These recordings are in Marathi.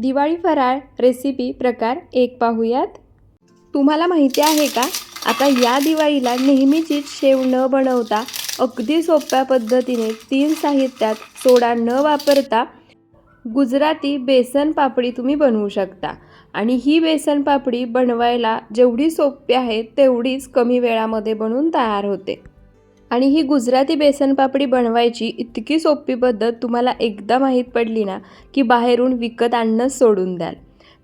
दिवाळी फराळ रेसिपी प्रकार एक पाहूयात. तुम्हाला माहिती आहे का? आता या दिवाळीला नेहमीचीच शेव न बनवता अगदी सोप्या पद्धतीने तीन साहित्यात सोडा न वापरता गुजराती बेसन पापडी तुम्ही बनवू शकता. आणि ही बेसन पापडी बनवायला जेवढी सोपी आहे तेवढीच कमी वेळामध्ये बनवून तयार होते. आणि ही गुजराती बेसन पापडी बनवायची इतकी सोपी पद्धत तुम्हाला एकदा माहीत पडली ना की बाहेरून विकत आणणं सोडून द्याल.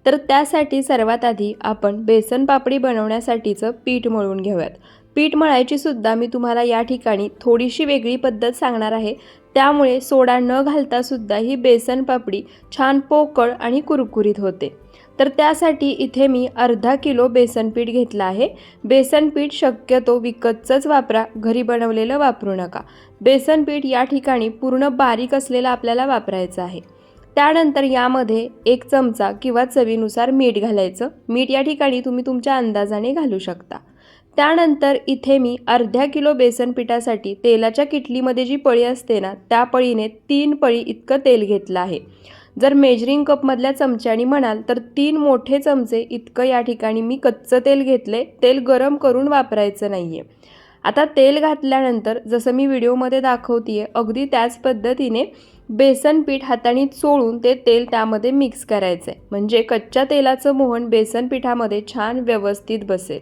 तर त्यासाठी सर्वात आधी आपण बेसन पापडी बनवण्यासाठीचं पीठ मळून घेऊयात. पीठ मळायची सुद्धा मी तुम्हाला या ठिकाणी थोडीशी वेगळी पद्धत सांगणार आहे. त्यामुळे सोडा न घालता सुद्धा ही बेसन पापडी छान पोकळ आणि कुरकुरीत होते. तर त्यासाठी इथे मी अर्धा किलो बेसन पीठ घेतलं आहे. बेसन पीठ शक्यतो विकतचंच वापरा घरी बनवलेलं वापरू नका. बेसनपीठ या ठिकाणी पूर्ण बारीक असलेलं आपल्याला वापरायचं आहे. त्यानंतर यामध्ये एक चमचा किंवा चवीनुसार मीठ घालायचं. मीठ या ठिकाणी तुम्ही तुमच्या अंदाजाने घालू शकता. त्यानंतर इथे मी अर्ध्या किलो बेसन पिठासाठी तेलाच्या किटलीमध्ये जी पळी असते ना त्या पळीने तीन पळी इतकं तेल घेतलं आहे. जर मेजरिंग कपमधल्या चमच्यानी म्हणाल तर तीन मोठे चमचे इतकं या ठिकाणी मी कच्चं तेल घेतले तेल गरम करून वापरायचं नाही आहे आता तेल घातल्यानंतर जसं मी व्हिडिओमध्ये दाखवते आहे अगदी त्याच पद्धतीने बेसन पीठ हाताने चोळून ते तेल त्यामध्ये मिक्स करायचं आहे म्हणजे कच्च्या तेलाचं मोहन बेसन पिठामध्ये छान व्यवस्थित बसेल.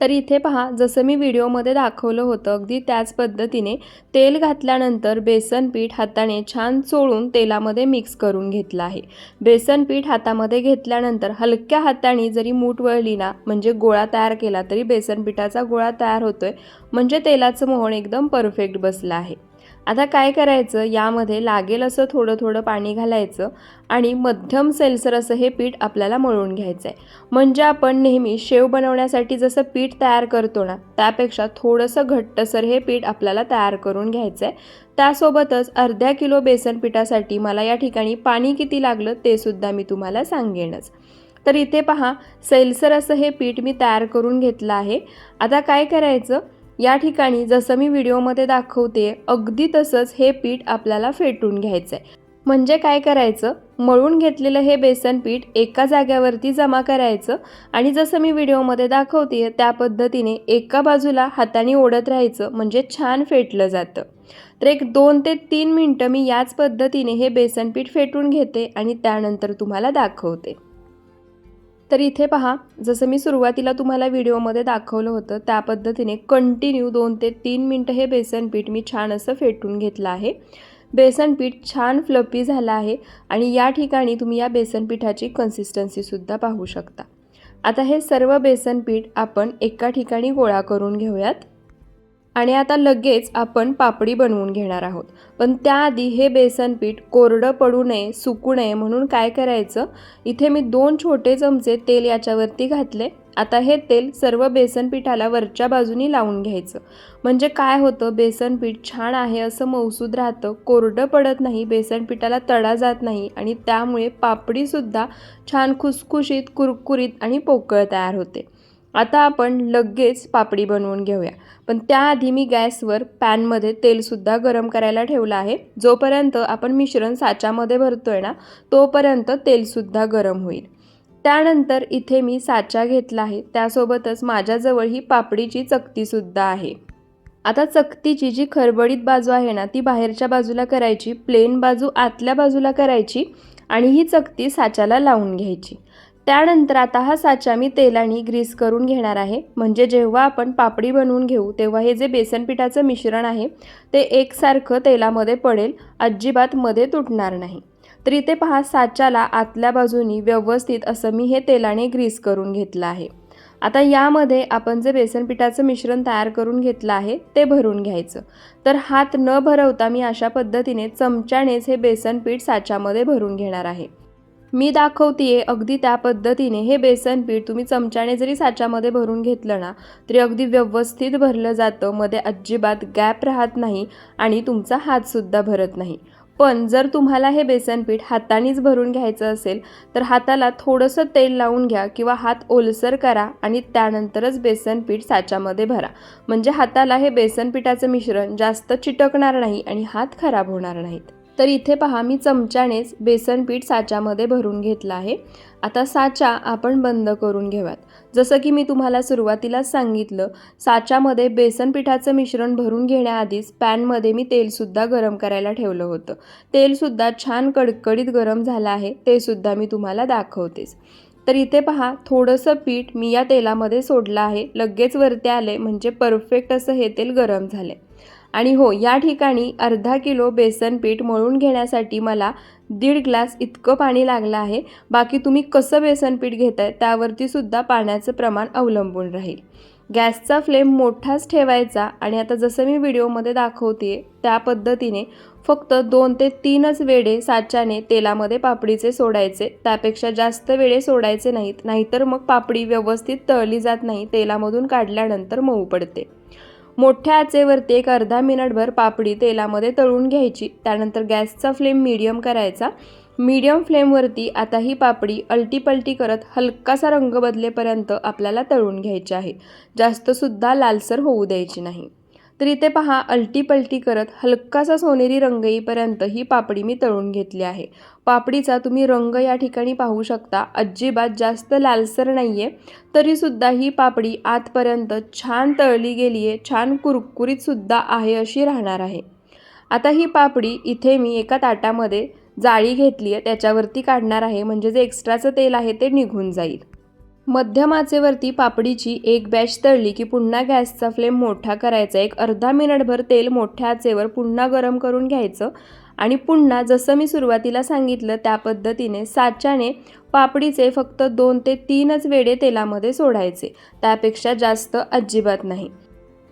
तर इथे पहा जसं मी व्हिडिओमध्ये दाखवलं होतं अगदी त्याच पद्धतीने तेल घातल्यानंतर बेसन पीठ हाताने छान चोळून तेलामध्ये मिक्स करून घेतलं आहे. बेसन पीठ हातामध्ये घेतल्यानंतर हलक्या हाताने जरी मूठ वळली ना म्हणजे गोळा तयार केला तरी बेसन पिठाचा गोळा तयार होतोय म्हणजे तेलाचं मोहन एकदम परफेक्ट बसलं आहे. आता काय करायचं? यामध्ये लागेल असं थोडं थोडं पाणी घालायचं आणि मध्यम सैलसर असं हे पीठ आपल्याला मळून घ्यायचं आहे म्हणजे आपण नेहमी शेव बनवण्यासाठी जसं पीठ तयार करतो ना त्यापेक्षा थोडंसं घट्टसर हे पीठ आपल्याला तयार करून घ्यायचं आहे त्यासोबतच अर्ध्या किलो बेसन पिठासाठी मला या ठिकाणी पाणी किती लागलं ते सुद्धा मी तुम्हाला सांगेनच. तर इथे पहा सैलसर असं हे पीठ मी तयार करून घेतलं आहे. आता काय करायचं? या ठिकाणी जसं मी व्हिडिओमध्ये दाखवते अगदी तसंच हे पीठ आपल्याला फेटून घ्यायचं आहे म्हणजे काय करायचं? मळून घेतलेलं हे बेसन पीठ एका जाग्यावरती जमा करायचं आणि जसं मी व्हिडिओमध्ये दाखवते त्या पद्धतीने एका बाजूला हाताने ओढत राहायचं म्हणजे छान फेटलं जातं. तर एक दोन ते तीन मिनटं मी याच पद्धतीने हे बेसन पीठ फेटून घेते आणि त्यानंतर तुम्हाला दाखवते. तर इथे पहा जसं मी सुरुवातीला तुम्हाला व्हिडिओमध्ये दाखवलं होतं त्या पद्धतीने कंटिन्यू दोन ते तीन मिनटं हे बेसन पीठ मी छान असं फेटून घेतलं आहे. बेसन पीठ छान फ्लपी झालं आहे आणि या ठिकाणी तुम्ही या बेसन पिठाची कन्सिस्टन्सीसुद्धा पाहू शकता. आता हे सर्व बेसन पीठ आपण एका ठिकाणी गोळा करून घेऊयात. आणि आता लगेच आपण पापडी बनवून घेणार आहोत. पण त्याआधी हे बेसन पीठ कोरडं पडू नये सुकू नये म्हणून काय करायचं? इथे मी दोन छोटे चमचे तेल याच्यावरती घातले. आता हे तेल सर्व बेसन पिठाला वरच्या बाजूनी लावून घ्यायचं. म्हणजे काय होतं? बेसन पीठ छान आहे असं मौसूद राहतं. कोरडं पडत नाही बेसन पिठाला तडा जात नाही आणि त्यामुळे पापडीसुद्धा छान खुसखुशीत कुरकुरीत आणि पोकळ तयार होते. आता आपण लगेच पापडी बनवून घेऊया. पण त्याआधी मी गॅसवर पॅनमध्ये तेलसुद्धा गरम करायला ठेवलं आहे. जोपर्यंत आपण मिश्रण साच्यामध्ये भरतो आहे ना तोपर्यंत तेलसुद्धा गरम होईल. त्यानंतर इथे मी साचा घेतला आहे. त्यासोबतच माझ्याजवळ ही पापडीची चकतीसुद्धा आहे. आता चकतीची जी खरबडीत बाजू आहे ना ती बाहेरच्या बाजूला करायची प्लेन बाजू आतल्या बाजूला करायची आणि ही चकती साच्याला लावून घ्यायची. त्यानंतर आता हा साचा मी तेलाने ग्रीस करून घेणार आहे. म्हणजे जेव्हा आपण पापडी बनवून घेऊ तेव्हा हे जे बेसन पिठाचं मिश्रण आहे ते एकसारखं तेलामध्ये पडेल अजिबात मध्ये तुटणार नाही. तर इथे पहा साच्याला आतल्या बाजूनी व्यवस्थित असं मी हे तेलाने ग्रीस करून घेतलं आहे. आता यामध्ये आपण जे बेसन पिठाचं मिश्रण तयार करून घेतलं आहे ते भरून घ्यायचं. तर हात न भरवता मी अशा पद्धतीने चमच्यानेच हे बेसन पीठ साच्यामध्ये भरून घेणार आहे. मी दाखवतीये अगदी त्या पद्धतीने हे बेसन पीठ तुम्ही चमच्याने जरी साच्यामध्ये भरून घेतलं ना तरी अगदी व्यवस्थित भरलं जातं मध्ये अजिबात गॅप राहत नाही आणि तुमचा हातसुद्धा भरत नाही. पण जर तुम्हाला हे बेसन पीठ हातानेच भरून घ्यायचं असेल तर हाताला थोडंसं तेल लावून घ्या किंवा हात ओलसर करा आणि त्यानंतरच बेसन पीठ साच्यामध्ये भरा. म्हणजे हाताला हे बेसन पिठाचं मिश्रण जास्त चिटकणार नाही आणि हात खराब होणार नाहीत. तर इथे पहा मी चमच्यानेच बेसन पीठ साच्यामध्ये भरून घेतलं आहे. आता साचा आपण बंद करून घेऊयात. जसं की मी तुम्हाला सुरुवातीलाच सांगितलं साच्यामध्ये बेसन पिठाचं मिश्रण भरून घेण्याआधीच पॅनमध्ये मी तेलसुद्धा गरम करायला ठेवलं होतं. तेलसुद्धा छान कडकडीत गरम झालं आहे ते सुद्धा मी तुम्हाला दाखवतेच. तर इथे पहा थोडंसं पीठ मी या तेलामध्ये सोडलं आहे. लगेच वरती आले म्हणजे परफेक्ट असं हे तेल गरम झाले आणि हो या ठिकाणी अर्धा किलो बेसन पीठ मळून घेण्यासाठी मला दीड ग्लास इतकं पाणी लागलं आहे. बाकी तुम्ही कसं बेसन पीठ घेताय त्यावरती सुद्धा पाण्याचं प्रमाण अवलंबून राहील. गॅसचा फ्लेम मोठाच ठेवायचा आणि आता जसं मी व्हिडिओमध्ये दाखवते त्या पद्धतीने फक्त दोन ते तीनच वेळे साच्याने तेलामध्ये पापडीचे सोडायचे. त्यापेक्षा जास्त वेळे सोडायचे नाहीत नाहीतर मग पापडी व्यवस्थित तळली जात नाही तेलामधून काढल्यानंतर मऊ पडते. मोठ्या आचेवरती एक अर्धा मिनिटभर पापडी तेलामध्ये तळून घ्यायची. त्यानंतर गॅसचा फ्लेम मीडियम करायचा. मीडियम फ्लेमवरती आता ही पापडी अलटीपलटी करत हलकासा रंग बदलेपर्यंत आपल्याला तळून घ्यायची आहे. जास्तसुद्धा लालसर होऊ द्यायची नाही. तर इथे पहा अलटीपलटी करत हलकासा सोनेरी रंग येईपर्यंत ही पापडी मी तळून घेतली आहे. पापडीचा तुम्ही रंग या ठिकाणी पाहू शकता. अजिबात जास्त लालसर नाही आहे तरीसुद्धा ही पापडी आतपर्यंत छान तळली गेली आहे छान कुरकुरीतसुद्धा आहे अशी राहणार आहे. आता ही पापडी इथे मी एका ताटामध्ये जाळी घेतली आहे त्याच्यावरती काढणार आहे. म्हणजे जे एक्स्ट्राचं तेल आहे ते निघून जाईल. मध्यम आचेवरती पापडीची एक बॅच तळली की पुन्हा गॅसचा फ्लेम मोठा करायचा. एक अर्धा मिनिटभर तेल मोठ्या आचेवर पुन्हा गरम करून घ्यायचं आणि पुन्हा जसं मी सुरुवातीला सांगितलं त्या पद्धतीने साच्याने पापडीचे फक्त दोन ते तीनच वेडे तेलामध्ये सोडायचे. त्यापेक्षा जास्त अजिबात नाही.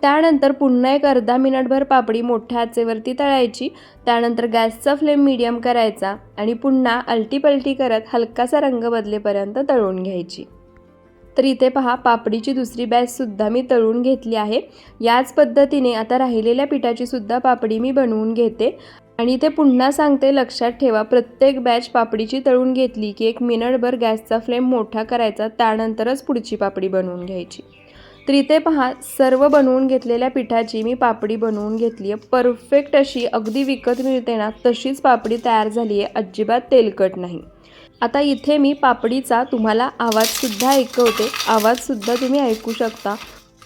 त्यानंतर पुन्हा एक अर्धा मिनिटभर पापडी मोठ्या आचेवरती तळायची. त्यानंतर गॅसचा फ्लेम मीडियम करायचा आणि पुन्हा अलटीपलटी करत हलकासा रंग बदलेपर्यंत तळून घ्यायची. तर इथे पहा पापडीची दुसरी बॅचसुद्धा मी तळून घेतली आहे. याच पद्धतीने आता राहिलेल्या पिठाची सुद्धा पापडी मी बनवून घेते. आणि इथे पुन्हा सांगते लक्षात ठेवा प्रत्येक बॅच पापडीची तळून घेतली की एक मिनिटभर गॅसचा फ्लेम मोठा करायचा त्यानंतरच पुढची पापडी बनवून घ्यायची. तर इथे पहा सर्व बनवून घेतलेल्या पिठाची मी पापडी बनवून घेतली आहे. परफेक्ट अशी अगदी विकत मिळते ना तशीच पापडी तयार झाली आहे. अजिबात तेलकट नाही. आता इथे मी पापडीचा तुम्हाला आवाजसुद्धा ऐकवते. आवाजसुद्धा तुम्ही ऐकू शकता.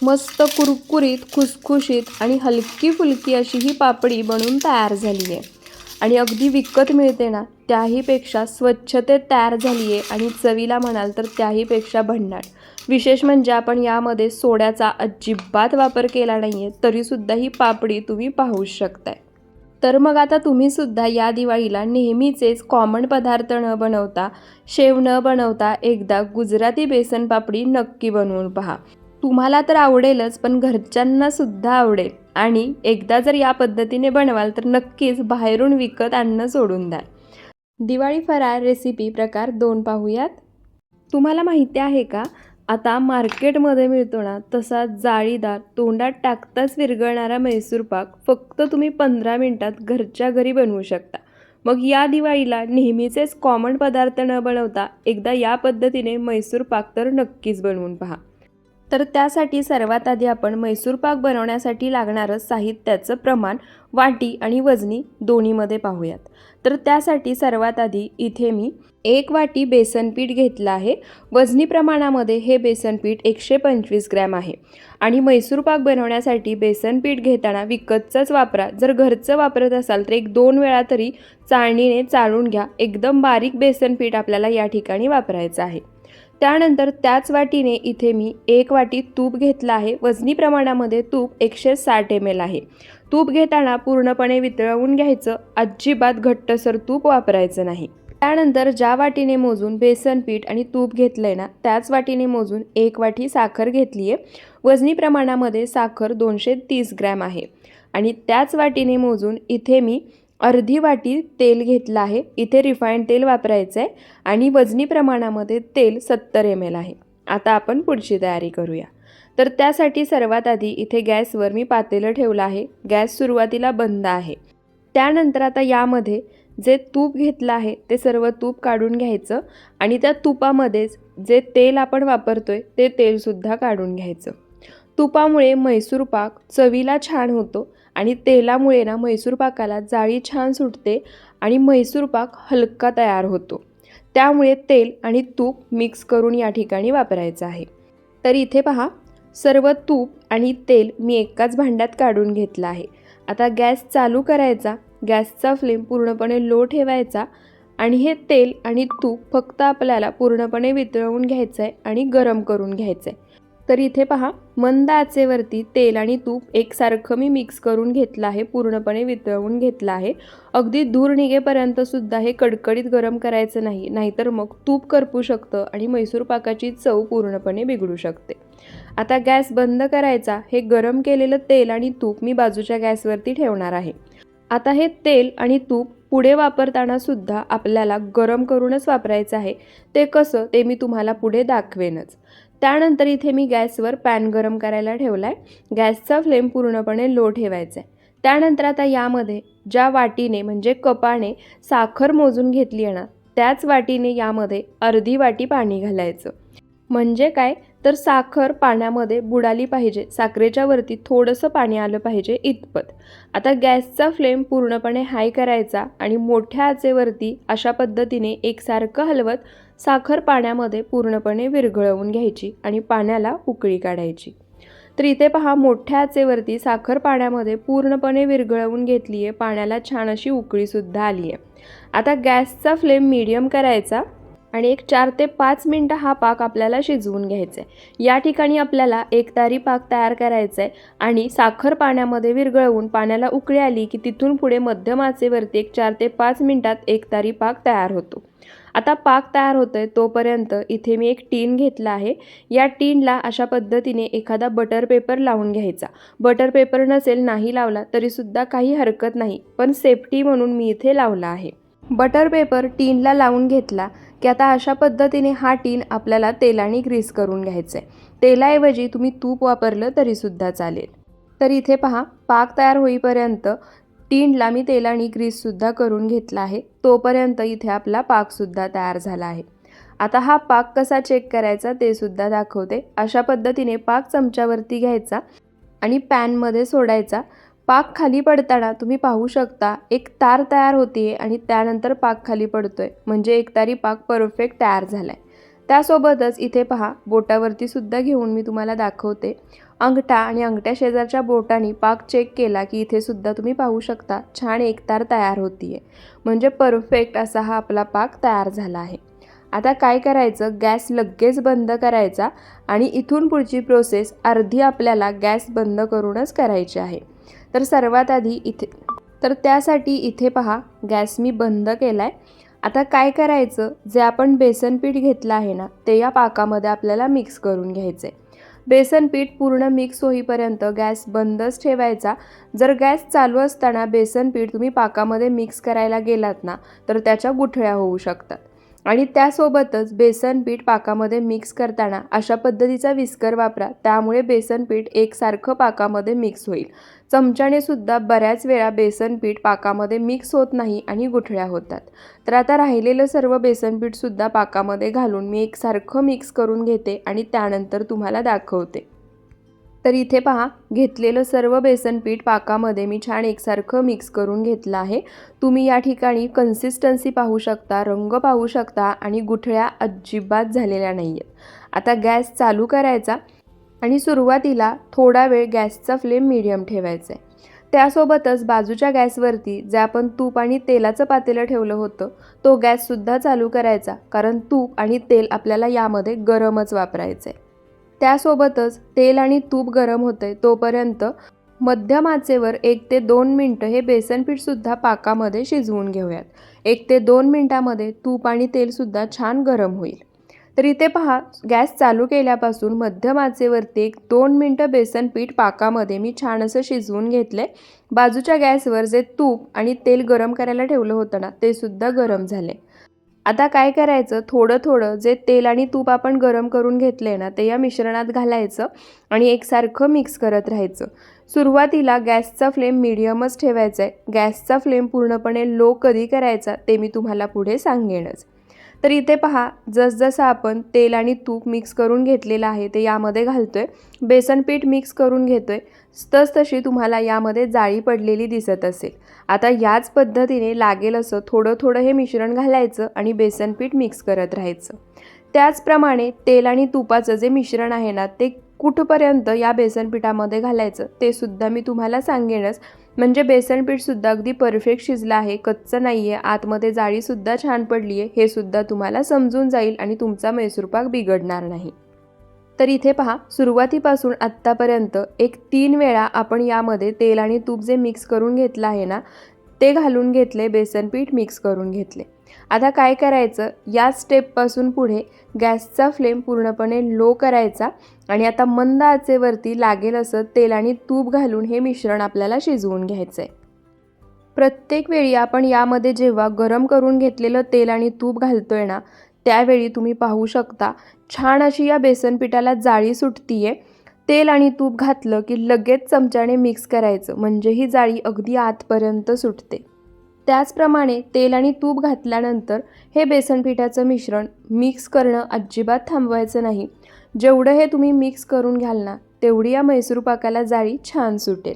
मस्त कुरकुरीत खुसखुशीत आणि हलकी फुलकी अशी ही पापडी बनून तयार झाली आहे आणि अगदी विकत मिळते ना त्याहीपेक्षा स्वच्छतेत तयार झाली आहे आणि चवीला म्हणाल तर त्याहीपेक्षा भन्नाट. विशेष म्हणजे आपण यामध्ये सोड्याचा अजिबात वापर केला नाही आहे तरीसुद्धा ही पापडी तुम्ही पाहू शकताय. तर मग आता तुम्हीसुद्धा या दिवाळीला नेहमीचेच कॉमन पदार्थ न बनवता शेव न बनवता एकदा गुजराती बेसन पापडी नक्की बनवून पहा. तुम्हाला तर आवडेलच पण घरच्यांना सुद्धा आवडेल. आणि एकदा जर या पद्धतीने बनवाल तर नक्कीच बाहेरून विकत आणणं सोडून द्याल. दिवाळी फराळ रेसिपी प्रकार दोन पाहूयात. तुम्हाला माहिती आहे का? आता मार्केटमध्ये मिळतो ना तसा जाळीदार तोंडात टाकताच विरघळणारा मैसूर पाक फक्त तुम्ही पंधरा मिनटात घरच्या घरी बनवू शकता. मग या दिवाळीला नेहमीचेच कॉमन पदार्थ न बनवता एकदा या पद्धतीने मैसूर पाक तर नक्कीच बनवून पहा. तर त्यासाठी सर्वात आधी आपण मैसूर पाक बनवण्यासाठी लागणारं साहित्याचं प्रमाण वाटी आणि वजनी दोन्हीमध्ये पाहूयात. तर त्यासाठी सर्वात आधी इथे मी एक वाटी बेसन पीठ घेतलं आहे. वजनी प्रमाणामध्ये हे बेसन पीठ एकशे पंचवीस ग्रॅम आहे. आणि मैसूर पाक बनवण्यासाठी बेसन पीठ घेताना विकतचंच वापरा. जर घरचं वापरत असाल तर एक दोन वेळा तरी चाळणीने चाळून घ्या. एकदम बारीक बेसन पीठ आपल्याला या ठिकाणी वापरायचं आहे. त्यानंतर त्याच वाटीने इथे मी एक वाटी तूप घेतलं आहे. वजनी प्रमाणामध्ये तूप एकशे साठ एम एल आहे. तूप घेताना पूर्णपणे वितळवून घ्यायचं. अजिबात घट्टसर तूप वापरायचं नाही. त्यानंतर ज्या वाटीने मोजून बेसन पीठ आणि तूप घेतलं आहे ना त्याच वाटीने मोजून एक वाटी साखर घेतली आहे वजनी प्रमाणामध्ये साखर दोनशे तीस ग्रॅम आहे. आणि त्याच वाटीने मोजून इथे मी अर्धी वाटी तेल घेतलं आहे. इथे रिफाईंड तेल वापरायचं आहे आणि वजनी प्रमाणामध्ये तेल सत्तर एम एल आहे. आता आपण पुढची तयारी करूया. तर त्यासाठी सर्वात आधी इथे गॅसवर मी पातेलं ठेवलं आहे. गॅस सुरुवातीला बंद आहे. त्यानंतर आता यामध्ये जे तूप घेतलं आहे ते सर्व तूप काढून घ्यायचं आणि त्या तुपामध्येच जे तेल आपण वापरतो आहे ते तेलसुद्धा काढून घ्यायचं. तुपामुळे म्हैसूरपाक पाक चवीला छान होतो आणि तेलामुळे ना म्हैसूरपाकाला जाळी छान सुटते आणि म्हैसूर पाक हलका तयार होतो. त्यामुळे तेल आणि तूप मिक्स करून या ठिकाणी वापरायचं आहे. तर इथे पहा सर्व तूप आणि तेल मी एकाच भांड्यात काढून घेतलं आहे. आता गॅस चालू करायचा गॅसचा फ्लेम पूर्णपणे लो ठेवायचा आणि हे तेल आणि तूप फक्त आपल्याला पूर्णपणे वितळवून घ्यायचं आहे आणि गरम करून घ्यायचं आहे तर इथे पहा मंद आचेवरती तेल आणि तूप एकसारखं मी मिक्स करून घेतलं आहे पूर्णपणे वितळवून घेतलं आहे. अगदी धूर निघेपर्यंत सुद्धा हे कडकडीत गरम करायचं नाही नाहीतर मग तूप करपू शकतं आणि मैसूर पाकाची चव पूर्णपणे बिघडू शकते. आता गॅस बंद करायचा हे गरम केलेलं तेल आणि तूप मी बाजूच्या गॅसवरती ठेवणार आहे. आता हे तेल आणि तूप पुढे वापरताना सुद्धा आपल्याला गरम करूनच वापरायचं आहे. ते कसं ते मी तुम्हाला पुढे दाखवेनच. त्यानंतर इथे मी गॅसवर पॅन गरम करायला ठेवला आहे गॅसचा फ्लेम पूर्णपणे लो ठेवायचा आहे त्यानंतर आता यामध्ये ज्या वाटीने म्हणजे कपाने साखर मोजून घेतली आहे ना त्याच वाटीने यामध्ये अर्धी वाटी पाणी घालायचं. म्हणजे काय? तर साखर पाण्यामध्ये बुडाली पाहिजे. साखरेच्या वरती थोडंसं पाणी आलं पाहिजे इतपत. आता गॅसचा फ्लेम पूर्णपणे हाय करायचा आणि मोठ्या आचेवरती अशा पद्धतीने एकसारखं हलवत साखर पाण्यामध्ये पूर्णपणे विरघळवून घ्यायची आणि पाण्याला उकळी काढायची. तर इथे पहा मोठ्या आचेवरती साखर पाण्यामध्ये पूर्णपणे विरघळवून घेतली आहे पाण्याला छान अशी उकळीसुद्धा आली आहे आता गॅसचा फ्लेम मीडियम करायचा. आणि एक चार ते पाच मिनटं हा पाक आपल्याला शिजवून घ्यायचा आहे या ठिकाणी आपल्याला एक तारी पाक तयार करायचा आहे आणि साखर पाण्यामध्ये विरघळवून पाण्याला उकळी आली की तिथून पुढे मध्यम आचेवरती एक चार ते पाच मिनटात एक तारी पाक तयार होतो. आता पाक तयार होतो आहे तोपर्यंत इथे मी एक टीन घेतला आहे. या टीनला अशा पद्धतीने एखादा बटर पेपर लावून घ्यायचा. बटर पेपर नसेल नाही लावला तरीसुद्धा काही हरकत नाही पण सेफ्टी म्हणून मी इथे लावला आहे. बटर पेपर टीनला लावून घेतला की आता अशा पद्धतीने हा टीन आपल्याला तेलाने ग्रीस करून घ्यायचं आहे तेलाऐवजी तुम्ही तूप वापरलं तरीसुद्धा चालेल. तर इथे पहा पाक तयार होईपर्यंत टीनला मी तेलाने ग्रीससुद्धा करून घेतला आहे. तोपर्यंत इथे आपला पाकसुद्धा तयार झाला आहे. आता हा पाक कसा चेक करायचा ते सुद्धा दाखवते. अशा पद्धतीने पाक चमच्यावरती घ्यायचा आणि पॅनमध्ये सोडायचा. पाक खाली पडताना तुम्ही पाहू शकता एक तार तयार होते आणि त्यानंतर पाक खाली पडतो आहे म्हणजे एक तारी पाक परफेक्ट तयार झाला आहे त्यासोबतच इथे पहा बोटावरती सुद्धा घेऊन मी तुम्हाला दाखवते. अंगठा आणि अंगठ्या शेजारच्या बोटाने पाक चेक केला की इथे सुद्धा तुम्ही पाहू शकता छान एकतार तयार होती आहे म्हणजे परफेक्ट असा हा आपला पाक तयार झाला आहे. आता काय करायचं? गॅस लगेच बंद करायचा आणि इथून पुढची प्रोसेस अर्धी आपल्याला गॅस बंद करूनच करायची आहे. तर सर्वात आधी इथे तर त्यासाठी इथे पहा गॅस मी बंद केला आहे आता काय करायचं? जे आपण बेसन पीठ घेतलं आहे ना ते या पाकामध्ये आपल्याला मिक्स करून घ्यायचं आहे बेसन पीठ पूर्ण मिक्स होईपर्यंत गॅस बंदच ठेवायचा. जर गॅस चालू असताना बेसन पीठ तुम्ही पाकामध्ये मिक्स करायला गेलात ना तर त्याच्या गुठळ्या होऊ शकतात. आणि त्यासोबतच बेसन पीठ पाकामध्ये मिक्स करताना अशा पद्धतीचा विस्कर वापरा. त्यामुळे बेसन पीठ एकसारखं पाकामध्ये मिक्स होईल. चमच्याने सुद्धा बऱ्याच वेळा बेसन पीठ पाकामध्ये मिक्स होत नाही आणि गुठळ्या होतात. तर आता राहिलेलं सर्व बेसन पीठसुद्धा पाकामध्ये घालून मी एकसारखं मिक्स करून घेते आणि त्यानंतर तुम्हाला दाखवते. तर इथे पहा घेतलेलं सर्व बेसन पीठ पाकामध्ये मी छान एकसारखं मिक्स करून घेतलं आहे. तुम्ही या ठिकाणी कन्सिस्टन्सी पाहू शकता रंग पाहू शकता आणि गुठळ्या अजिबात झालेल्या नाही आहेत आता गॅस चालू करायचा आणि सुरुवातीला थोडा वेळ गॅसचा फ्लेम मिडियम ठेवायचा आहे. त्यासोबतच बाजूच्या गॅसवरती जे आपण तूप आणि तेलाचं पातेलं ठेवलं होतं तो गॅससुद्धा चालू करायचा कारण तूप आणि तेल आपल्याला यामध्ये गरमच वापरायचं आहे त्यासोबतच तेल आणि तूप गरम होते तोपर्यंत मध्यम आचेवर एक ते दोन मिनटं हे बेसनपीठसुद्धा पाकामध्ये शिजवून घेऊयात. एक ते दोन मिनटामध्ये तूप आणि तेलसुद्धा छान गरम होईल. तर इथे पहा गॅस चालू केल्यापासून मध्यम आचेवरती एक दोन मिनटं बेसनपीठ पाकामध्ये मी छान असं शिजवून घेतलं आहे बाजूच्या गॅसवर जे तूप आणि तेल गरम करायला ठेवलं होतं ना ते सुद्धा गरम झाले आता काय करायचं? थोडं थोडं जे तेल आणि तूप आपण गरम करून घेतले ना ते या मिश्रणात घालायचं आणि एकसारखं मिक्स करत राहायचं. सुरुवातीला गॅसचा फ्लेम मिडियमच ठेवायचा आहे गॅसचा फ्लेम पूर्णपणे लो कधी करायचा ते मी तुम्हाला पुढे सांगेनच. तर इथे पहा जसजसं आपण तेल आणि तूप मिक्स करून घेतलेलं आहे ते यामध्ये घालतोय. बेसन पीठ मिक्स करून घेतोय. आहे तसतशी तुम्हाला यामध्ये जाळी पडलेली दिसत असेल. आता याच पद्धतीने लागेल असं थोडं थोडं हे मिश्रण घालायचं आणि बेसन पीठ मिक्स करत राहायचं. त्याचप्रमाणे तेल आणि तुपाचं जे मिश्रण आहे ना ते कुठपर्यंत या बेसनपीठामध्ये घालायचं ते सुद्धा मी तुम्हाला सांगेनच. म्हणजे बेसनपीठसुद्धा अगदी परफेक्ट शिजलं आहे कच्चं नाही आहे आतमध्ये जाळीसुद्धा छान पडली आहे हे सुद्धा तुम्हाला समजून जाईल आणि तुमचा मैसूरपाक बिघडणार नाही. तर इथे पहा सुरुवातीपासून आत्तापर्यंत एक तीन वेळा आपण यामध्ये तेल आणि तूप जे मिक्स करून घेतलं आहे ना ते घालून घेतले बेसनपीठ मिक्स करून घेतले आता काय करायचं? या स्टेपपासून पुढे गॅसचा फ्लेम पूर्णपणे लो करायचा आणि आता मंद आचेवरती लागेल असं तेल आणि तूप घालून हे मिश्रण आपल्याला शिजवून घ्यायचं आहे प्रत्येक वेळी आपण यामध्ये जेव्हा गरम करून घेतलेलं तेल आणि तूप घालतोय ना त्यावेळी तुम्ही पाहू शकता छान अशी या बेसन पिठाला जाळी सुटतीये. तेल आणि तूप घातलं की लगेच चमच्याने मिक्स करायचं म्हणजे ही जाळी अगदी आतपर्यंत सुटते. त्याचप्रमाणे तेल आणि तूप घातल्यानंतर हे बेसन पिठाचं मिश्रण मिक्स करणं अजिबात थांबवायचं नाही. जेवढं हे तुम्ही मिक्स करून घ्याल ना तेवढी या मैसूर पाकाला जाळी छान सुटेल.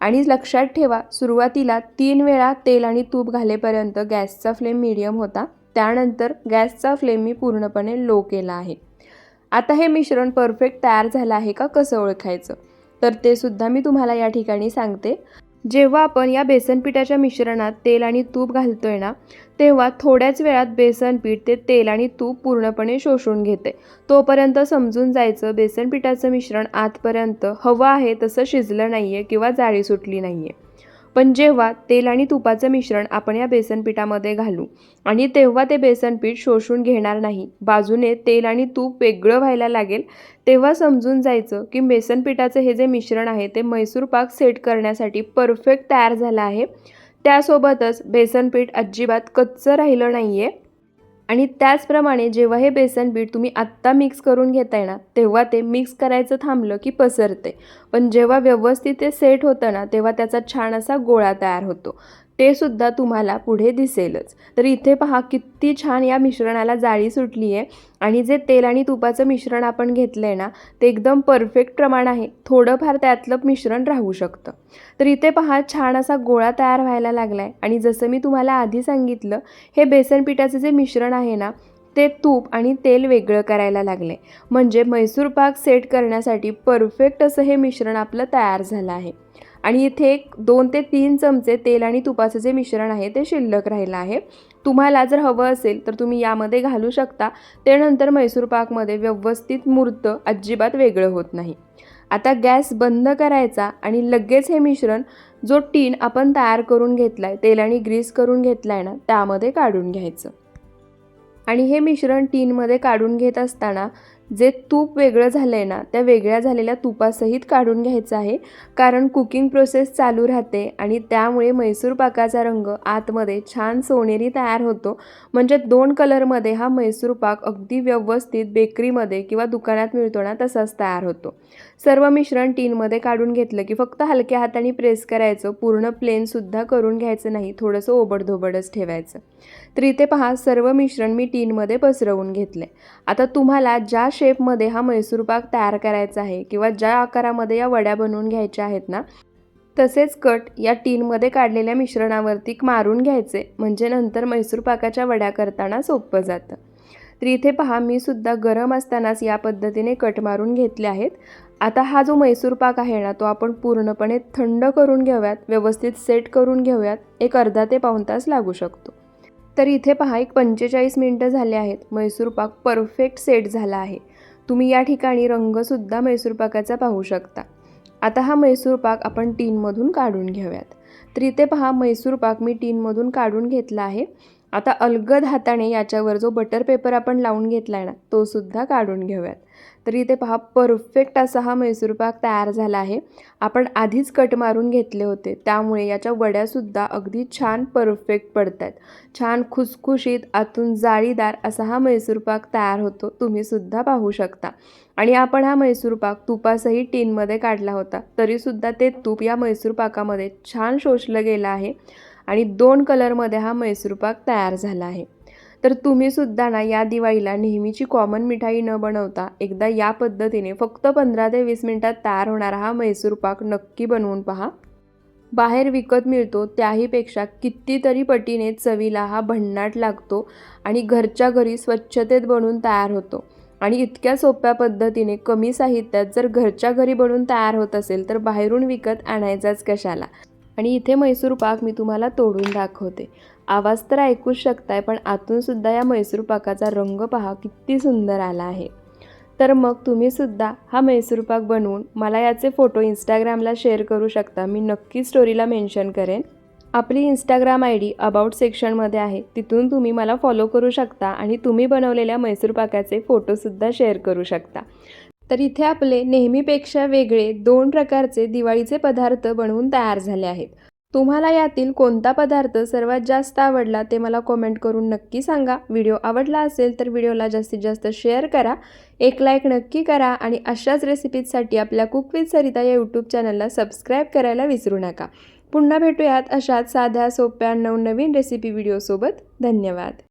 आणि लक्षात ठेवा सुरुवातीला तीन वेळा तेल आणि तूप घालेपर्यंत गॅसचा फ्लेम मिडियम होता. त्यानंतर गॅसचा फ्लेम मी पूर्णपणे लो केला आहे. आता हे मिश्रण परफेक्ट तयार झालं आहे का कसं ओळखायचं? तर ते सुद्धा मी तुम्हाला या ठिकाणी सांगते. जेव्हा आपण या बेसन पिठाच्या मिश्रणात तेल आणि तूप घालतोय ना तेव्हा थोड्याच वेळात बेसन पीठ ते तेल आणि तूप पूर्णपणे शोषून घेते. तोपर्यंत समजून जायचं बेसन पिठाचं मिश्रण आतपर्यंत हवं आहे तसं शिजलं नाही आहे किंवा जाळी सुटली नाही आहे पण जेव्हा तेल आणि तुपाचं मिश्रण आपण या बेसन पिठामध्ये घालू आणि तेव्हा ते बेसन पीठ शोषून घेणार नाही बाजूने तेल आणि तूप वेगळं व्हायला लागेल तेव्हा समजून जायचं की बेसन पिठाचं हे जे मिश्रण आहे ते मैसूर पाक सेट करण्यासाठी परफेक्ट तयार झालं आहे. त्यासोबतच बेसन पीठ अजिबात कच्चं राहिलं नाही आहे आणि त्याचप्रमाणे जेव्हा हे बेसन पीठ तुम्ही आत्ता मिक्स करून घेताय ना तेव्हा ते मिक्स करायचं थांबलं की पसरते. पण जेव्हा व्यवस्थित ते सेट होतं ना तेव्हा त्याचा छान असा गोळा तयार होतो. ते सुद्धा तुम्हाला पुढे दिसेलच. तर इथे पहा किती छान या मिश्रणाला जाळी सुटली आहे. आणि जे तेल आणि तुपाचं मिश्रण आपण घेतलं आहे ना ते एकदम परफेक्ट प्रमाण आहे. थोडंफार त्यातलं मिश्रण राहू शकतं. तर इथे पहा छान असा गोळा तयार व्हायला लागला आहे आणि जसं मी तुम्हाला आधी सांगितलं हे बेसन पिठाचं जे मिश्रण आहे ना ते तूप आणि तेल वेगळं करायला लागले म्हणजे मैसूर पाक सेट करण्यासाठी परफेक्ट असं हे मिश्रण आपलं तयार झालं आहे. आणि इथे एक दोन ते तीन चमचे तेल आणि तुपाचं जे मिश्रण आहे ते शिल्लक राहिलं आहे. तुम्हाला जर हवं असेल तर तुम्ही यामध्ये घालू शकता. ते नंतर मैसूर पाकमध्ये व्यवस्थित मूर्तं अजिबात वेगळं होत नाही. आता गॅस बंद करायचा आणि लगेच हे मिश्रण जो टीन आपण तयार करून घेतला आहे तेल आणि ग्रीस करून घेतला आहे ना त्यामध्ये काढून घ्यायचं. आणि हे मिश्रण टीनमध्ये काढून घेत असताना जे तूप वेगळं झालं आहे ना त्या वेगळ्या झालेल्या तुपासहित काढून घ्यायचं आहे. कारण कुकिंग प्रोसेस चालू राहते आणि त्यामुळे मैसूर पाकाचा रंग आतमध्ये छान सोनेरी तयार होतो. म्हणजे दोन कलरमध्ये हा मैसूर पाक अगदी व्यवस्थित बेकरीमध्ये किंवा दुकानात मिळतो ना तसाच तयार होतो. सर्व मिश्रण टीनमध्ये काढून घेतलं की फक्त हलक्या हाताने प्रेस करायचं. पूर्ण प्लेनसुद्धा करून घ्यायचं नाही. थोडंसं ओबडधोबडच ठेवायचं. तर इथे पहा सर्व मिश्रण मी टीनमध्ये पसरवून घेतलं आता तुम्हाला ज्या शेपमध्ये हा मैसूर पाक तयार करायचा आहे किंवा ज्या आकारामध्ये या वड्या बनवून घ्यायच्या आहेत ना तसेच कट या टीनमध्ये काढलेल्या मिश्रणावरती मारून घ्यायचे. म्हणजे नंतर मैसूर पाकाच्या वड्या करताना सोपं जातं. तर इथे पहा मी सुद्धा गरम असतानाच या पद्धतीने कट मारून घेतले आहेत. आता हा जो मैसूर पाक आहे ना तो आपण पूर्णपणे थंड करून घेऊयात व्यवस्थित सेट करून घेऊयात एक अर्धा ते पाऊण तास लागू शकतो. तर इथे पहा एक पंचेचाळीस मिनटं झाले आहेत मैसूर पाक परफेक्ट सेट झाला आहे. तुम्ही या ठिकाणी रंगसुद्धा मैसूर पाकाचा पाहू शकता. आता हा मैसूर पाक आपण टीनमधून काढून घेऊयात तर इथे पहा मैसूर पाक मी टीनमधून काढून घेतला आहे. आता अलगद हाताने याच्यावर जो बटर पेपर आपण लावून घेतला आहे ना तोसुद्धा काढून घेऊयात तर इथे पहा परफेक्ट असा हा मैसूर पाक तयार झाला आहे. आपण आधीच कट मारून घेतले होते. त्यामुळे याच्या वड्यासुद्धा अगदी छान परफेक्ट पडत आहेत छान खुसखुशीत आतून जाळीदार असा हा मैसूर पाक तयार होतो. तुम्हीसुद्धा पाहू शकता. आणि आपण हा मैसूर पाक तुपासही टीनमध्ये काढला होता. तरीसुद्धा ते तूप या मैसूर पाकामध्ये छान शोषलं गेलं आहे. आणि दोन कलरमध्ये हा मैसूर पाक तयार झाला आहे. तर तुम्हीसुद्धा ना या दिवाळीला नेहमीची कॉमन मिठाई न बनवता एकदा या पद्धतीने फक्त पंधरा ते वीस मिनटात तयार होणारा हा मैसूर पाक नक्की बनवून पहा. बाहेर विकत मिळतो त्याहीपेक्षा कितीतरी पटीने चवीला हा भन्नाट लागतो आणि घरच्या घरी स्वच्छतेत बनवून तयार होतो. आणि इतक्या सोप्या पद्धतीने कमी साहित्यात जर घरच्या घरी बनवून तयार होत असेल तर बाहेरून विकत आणायचाच कशाला? आणि इथे मैसूर पाक मी तुम्हाला तोडून दाखवते. आवाज तर ऐकूच शकताय पण आतून सुद्धा या मैसूर पाकाचा रंग पहा किती सुंदर आला आहे. तर मग तुम्हीसुद्धा हा मैसूर पाक बनवून मला याचे फोटो इंस्टाग्रामला शेअर करू शकता. मी नक्की स्टोरीला मेन्शन करेन. आपली इंस्टाग्राम आय डी अबाउट सेक्शनमध्ये आहे. तिथून तुम्ही मला फॉलो करू शकता आणि तुम्ही बनवलेल्या मैसूर पाकाचे फोटोसुद्धा शेअर करू शकता. तर इथे आपले नेहमीपेक्षा वेगळे दोन प्रकारचे दिवाळीचे पदार्थ बनवून तयार झाले आहेत. तुम्हाला यातील कोणता पदार्थ सर्वात जास्त आवडला ते मला कॉमेंट करून नक्की सांगा. व्हिडिओ आवडला असेल तर व्हिडिओला जास्तीत जास्त शेअर करा. एक लाईक नक्की करा आणि अशाच रेसिपीजसाठी आपल्या कुक विथ सरिता या यूट्यूब चॅनलला सबस्क्राईब करायला विसरू नका. पुन्हा भेटूयात अशाच साध्या सोप्या नवनवीन रेसिपी व्हिडिओसोबत धन्यवाद.